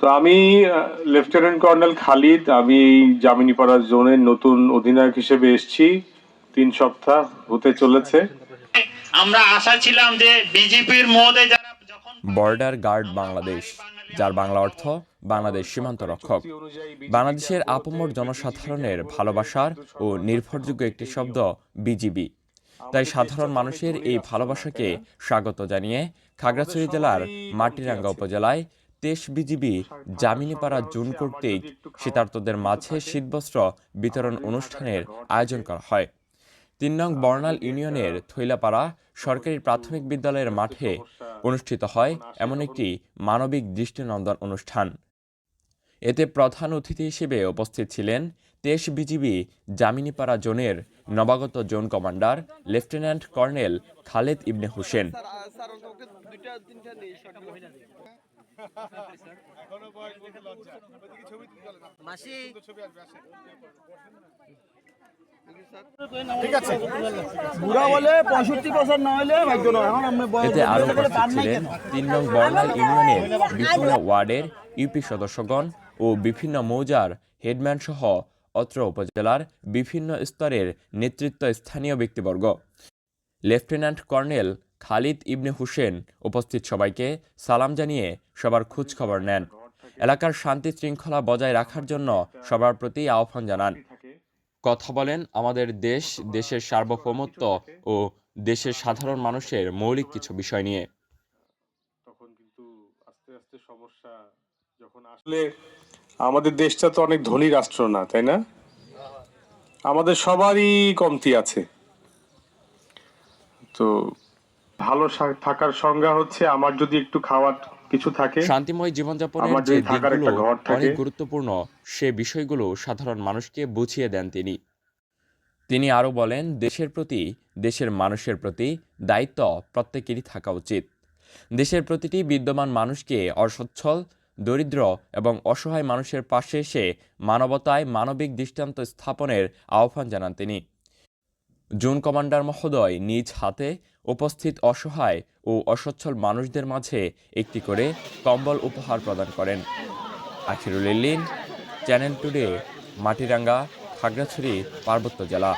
তো আমি lieutenant colonel Khalid আমি এই জামিনীপাড়া জোনের নতুন অধিনায়ক হিসেবে এসেছি। তিন সপ্তাহ হতে চলেছে। আমরা আশা ছিলাম যে বিজেপির যারা যখন বর্ডার গার্ড বাংলাদেশ যার বাংলা অর্থ বাংলাদেশ সীমান্ত রক্ষক। বাংলাদেশের আপমর জনসাধারণের ভালোবাসার ও নির্ভরযোগ্য একটি শব্দ বিজিবি। তাই সাধারণ মানুষের এই ভালোবাসাকে স্বাগত জানিয়ে খাগড়াছড়ি জেলার মাটিরাঙ্গা উপজেলায় তেইশ বিজিবি জামিনীপাড়া জুন কর্তৃক শীতার্তদের মাঝে শীতবস্ত্র বিতরণ অনুষ্ঠানের আয়োজন করা হয়। তিন নং বর্ণাল ইউনিয়নের থৈলাপাড়া সরকারি প্রাথমিক বিদ্যালয়ের মাঠে অনুষ্ঠিত হয় এমন একটি মানবিক দৃষ্টিনন্দন অনুষ্ঠান। এতে প্রধান অতিথি হিসেবে উপস্থিত ছিলেন তেইশ বিজিবি জামিনীপাড়া জোনের নবাগত zone commander lieutenant colonel Khaled Ibne Hossain. ঠিক আছে। বুড়া বলে পঁয়ষট্টি বছর না হলে ভাগ্য নয়। এখন আপনি বয়স এতে গেলে উপস্থিত ছিলেন তিন নং বর্ণাল ইউনিয়নের বিভিন্ন ওয়ার্ডের ইউপি সদস্যগণ ও বিভিন্ন মৌজার হেডম্যান সহ অত্র উপজেলার বিভিন্ন স্তরের নেতৃত্ব স্থানীয় ব্যক্তিবর্গ। লেফটেন্যান্ট কর্নেল খালিদ ইবনে হুসেন উপস্থিত সবাইকে সালাম জানিয়ে সবার খোঁজ খবর নেন। এলাকার শান্তি শৃঙ্খলা বজায় রাখার জন্য সবার প্রতি আহ্বান জানান। কথা বলেন আমাদের দেশ, দেশের সার্বভৌমত্ব ও দেশের সাধারণ মানুষের মৌলিক কিছু বিষয় নিয়ে। তখন কিন্তু আস্তে আস্তে সমস্যা যখন আসলে আমাদের দেশটা তো অনেক ধনী রাষ্ট্র না তাই না? আমাদের সবারই কমতি আছে। তো ভালো থাকার সংজ্ঞা হচ্ছে আমার যদি একটু খাওয়ার কিছু থাকে শান্তিময় জীবনযাপনের যে দিকগুলো অনেক গুরুত্বপূর্ণ সে বিষয়গুলো সাধারণ মানুষকে বুঝিয়ে দেন তিনি। তিনি আরও বলেন দেশের প্রতি দেশের মানুষের প্রতি দায়িত্ব প্রত্যেকেরই থাকা উচিত। দেশের প্রতিটি বিদ্যমান মানুষকে অসচ্ছল দরিদ্র এবং অসহায় মানুষের পাশে এসে মানবতায় মানবিক দৃষ্টান্ত স্থাপনের আহ্বান জানান তিনি। জুন কমান্ডার মহোদয় নিজ হাতে উপস্থিত অসহায় ও অসচ্ছল মানুষদের মাঝে একটি করে কম্বল উপহার প্রদান করেন। আখিরুল ইল্লিন, চ্যানেল টুডে, মাটিরাঙ্গা, খাগড়াছড়ি, পার্বত্য জেলা।